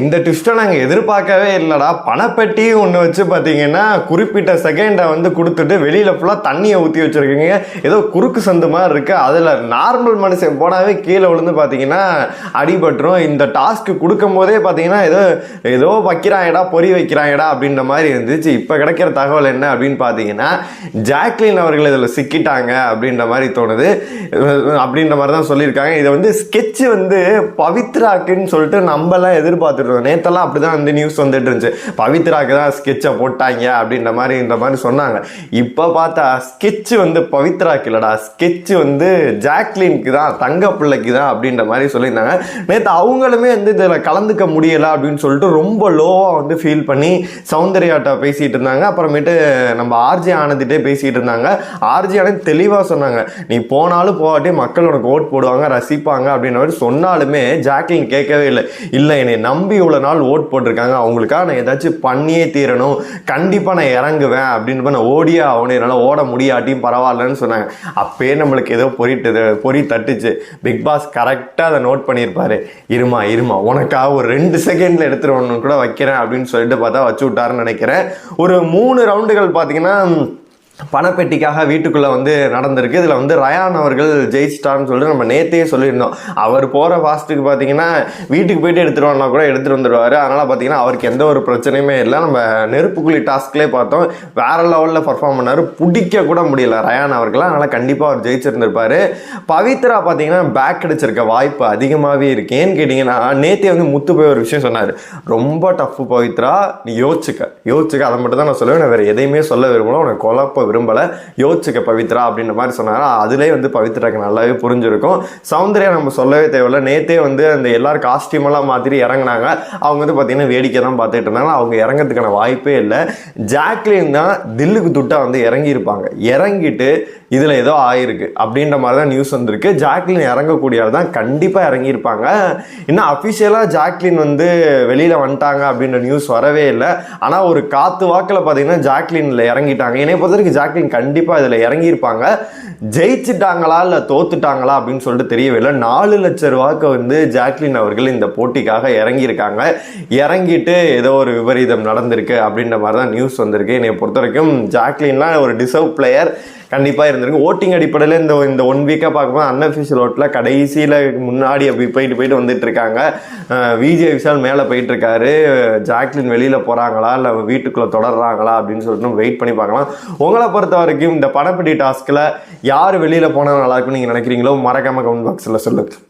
இந்த ட்விஸ்ட்டை நாங்கள் எதிர்பார்க்கவே இல்லைடா. பணப்பெட்டியும் ஒன்று வச்சு பார்த்தீங்கன்னா குறிப்பிட்ட செகண்டை வந்து கொடுத்துட்டு வெளியில் ஃபுல்லாக தண்ணியை ஊற்றி வச்சுருக்கீங்க. ஏதோ குறுக்கு சந்து மாதிரி இருக்குது அதில் நார்மல் மனுஷன் போனாவே கீழே விழுந்து பார்த்தீங்கன்னா அடிபட்டுரும். இந்த டாஸ்க்கு கொடுக்கும் போதே பார்த்தீங்கன்னா ஏதோ ஏதோ வைக்கிறாங்கடா பொறி வைக்கிறாங்கடா அப்படின்ற மாதிரி இருந்துச்சு. இப்போ கிடைக்கிற தகவல் என்ன அப்படின்னு பார்த்தீங்கன்னா ஜாக்லின் அவர்கள் இதில் சிக்கிட்டாங்க அப்படின்ற மாதிரி தோணுது. அப்படின்ற மாதிரி தான் சொல்லியிருக்காங்க. இதை வந்து ஸ்கெட்ச் வந்து பவித்ராக்குன்னு சொல்லிட்டு நம்மலாம் பார்த்துட்டு இருந்தோம் நேத்தெல்லாம் அப்படிதான் வந்து நியூஸ் வந்துட்டு இருந்துச்சு. பவித்ராக்கு தான் ஸ்கெட்சை போட்டாங்க அப்படின்ற மாதிரி இந்த மாதிரி சொன்னாங்க. இப்போ பார்த்தா ஸ்கெட்ச் வந்து பவித்ராக்கு இல்லைடா. ஸ்கெட்ச் வந்து ஜாக்லினுக்கு தான் தங்க பிள்ளைக்கு தான் அப்படின்ற மாதிரி சொல்லியிருந்தாங்க. நேற்று அவங்களுமே வந்து இதில் கலந்துக்க முடியலை அப்படின்னு சொல்லிட்டு ரொம்ப லோவாக வந்து ஃபீல் பண்ணி சௌந்தர்யாட்ட பேசிகிட்டு இருந்தாங்க. அப்புறமேட்டு நம்ம ஆர்ஜி ஆனந்திட்டே பேசிகிட்டு இருந்தாங்க. ஆர்ஜி ஆனந்த் தெளிவாக சொன்னாங்க நீ போனாலும் போகாட்டி மக்கள் உனக்கு ஓட் போடுவாங்க ரசிப்பாங்க அப்படின்ற மாதிரி சொன்னாலுமே ஜாக்லின் கேட்கவே இல்லை. இல்லை என்னை நம்பி இவ்வளோ நாள் ஓட் போட்டிருக்காங்க? அவங்களுக்காக நான் ஏதாச்சும் பண்ணியே தீரணும். கண்டிப்பாக நான் இறங்குவேன் அப்படின்னு நான் ஓடியே ஆகணும். என்னால் ஓட முடியாட்டியும் பரவாயில்லன்னு சொன்னாங்க. அப்பயே நம்மளுக்கு ஏதோ பொறிட்டு பொறி தட்டுச்சு. பிக் பாஸ் கரெக்டாக அதை நோட் பண்ணியிருப்பாரு. இருமா இருமா உனக்காக ஒரு ரெண்டு செகண்டில் எடுத்துருவணும் கூட வைக்கிறேன் அப்படின்னு சொல்லிட்டு பார்த்தா வச்சு விட்டாருன்னு நினைக்கிறேன். ஒரு மூணு ரவுண்டுகள் பார்த்தீங்கன்னா பணப்பெட்டிக்காக வீட்டுக்குள்ளே வந்து நடந்திருக்கு. இதில் வந்து ரயான் அவர்கள் ஜெயிச்சிட்டார்னு சொல்லிட்டு நம்ம நேத்தையே சொல்லியிருந்தோம். அவர் போகிற ஃபாஸ்ட்டுக்கு பார்த்தீங்கன்னா வீட்டுக்கு போயிட்டு எடுத்துகிட்டு கூட எடுத்துகிட்டு வந்துடுவார் அதனால் பார்த்தீங்கன்னா அவருக்கு எந்த ஒரு பிரச்சனையுமே இல்லை. நம்ம நெருப்புக்குழி டாஸ்க்லேயே பார்த்தோம். வேற லெவலில் பர்ஃபார்ம் பண்ணார். பிடிக்க கூட முடியல ரயான் அவர்களாம் அதனால் கண்டிப்பாக அவர் ஜெயிச்சிருந்திருப்பார். பவித்ரா பார்த்தீங்கன்னா பேக் அடிச்சிருக்க வாய்ப்பு அதிகமாகவே இருக்கேன்னு கேட்டிங்கன்னா நேத்தே வந்து முத்து போய் ஒரு விஷயம் சொன்னார். ரொம்ப டஃப் பவித்ரா. நீ யோசிச்சுக்க. யோசிச்சுக்க. அதை மட்டும் தான் நான் சொல்லுவேன். நான் வேறு எதையுமே சொல்ல விரும்பல. உனக்கு குழப்ப விரும்பலை. யோசிச்சுக்க பவித்ரா அப்படின்ற மாதிரி சொன்னார். அதிலே வந்து பவித்ராக்கு நல்லாவே புரிஞ்சிருக்கும். சௌந்தர்யா நம்ம சொல்லவே தேவையில்ல. நேத்தே வந்து அந்த எல்லாரும் காஸ்டியூம் எல்லாம் மாத்திரி அவங்க வந்து பார்த்தீங்கன்னா வேடிக்கை தான் பார்த்துட்டு இருந்தாங்க. அவங்க இறங்கிறதுக்கான வாய்ப்பே இல்லை. ஜாக்லின் தான் தில்லுக்கு துட்டா வந்து இறங்கியிருப்பாங்க. இறங்கிட்டு இதில் ஏதோ ஆயிருக்கு அப்படின்ற மாதிரி தான் நியூஸ் வந்திருக்கு. ஜாக்லின் இறங்கக்கூடியவர் தான் கண்டிப்பாக இறங்கியிருப்பாங்க. இன்னும் அஃபிஷியலாக ஜாக்லின் வந்து வெளியில் வந்துட்டாங்க அப்படின்ற நியூஸ் வரவே இல்லை. ஆனால் ஒரு காற்று வாக்கில் பார்த்தீங்கன்னா ஜாக்லினில் இறங்கிட்டாங்க. என்னை பொறுத்த வரைக்கும் ஜாக்லின் கண்டிப்பாக இதில் இறங்கியிருப்பாங்க. ஜெயிச்சிட்டாங்களா இல்லை தோத்துட்டாங்களா அப்படின்னு சொல்லிட்டு தெரியவே இல்லை. நாலு லட்ச ரூபாய்க்கு வந்து ஜாக்லின் அவர்கள் இந்த போட்டிக்காக இறங்கியிருக்காங்க. இறங்கிட்டு ஏதோ ஒரு விபரீதம் நடந்திருக்கு அப்படின்ற மாதிரி தான் நியூஸ் வந்திருக்கு. என்னை பொறுத்த வரைக்கும் ஜாக்லின்லாம் ஒரு டிசர்வ் பிளேயர் கண்டிப்பாக இருந்திருக்கு. ஓட்டிங் அடிப்படையில் இந்த இந்த ஒன் வீக்காக பார்க்கும்போது அன்அஃபிஷியல் ஓட்டில் கடைசியில் முன்னாடி அப்படி போயிட்டு போயிட்டு வந்துட்டு இருக்காங்க. விஜய் விஷால் மேலே போயிட்டு இருக்காரு. ஜாக்லின் வெளியில் போகிறாங்களா இல்லை வீட்டுக்குள்ளே தொடர்றாங்களா அப்படின்னு சொல்லிட்டு வெயிட் பண்ணி பார்க்கலாம். உங்களை பொறுத்த வரைக்கும் இந்த படப்பிடி டாஸ்கில் யார் வெளியில் போனால் நல்லா இருக்கும்னு நீங்கள் நினைக்கிறீங்களோ மறக்காமல் கமெண்ட் பாக்ஸில் சொல்லுங்கள்